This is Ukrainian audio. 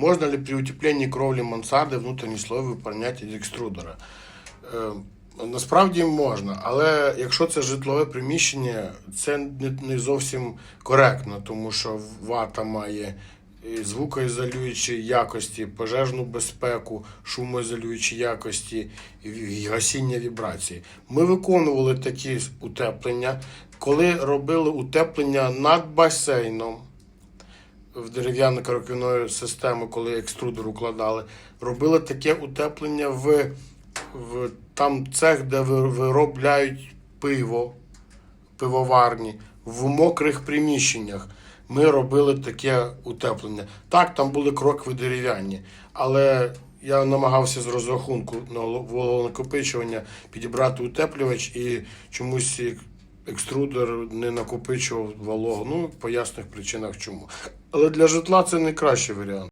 Можно ли при утеплении кровли мансарди внутрішній слой випарняти з екструдера? Е, Насправді можна, але якщо це житлове приміщення, це не, зовсім коректно, тому що вата має і звукоізолюючі якості, пожежну безпеку, шумоізолюючі якості і гасіння вібрацій. Ми виконували такі утеплення, коли робили утеплення над басейном в дерев'яну кароківною систему, коли екструдер укладали, робили таке утеплення в, в там цех, де виробляють пиво, пивоварні, в мокрих приміщеннях. Ми робили таке утеплення. Так, там були крокви дерев'яні, але я намагався з розрахунку на вологонакопичування підібрати утеплювач і чомусь екструдер не накопичував вологу. Ну, по ясних причинах чому. Але для житла це найкращий варіант.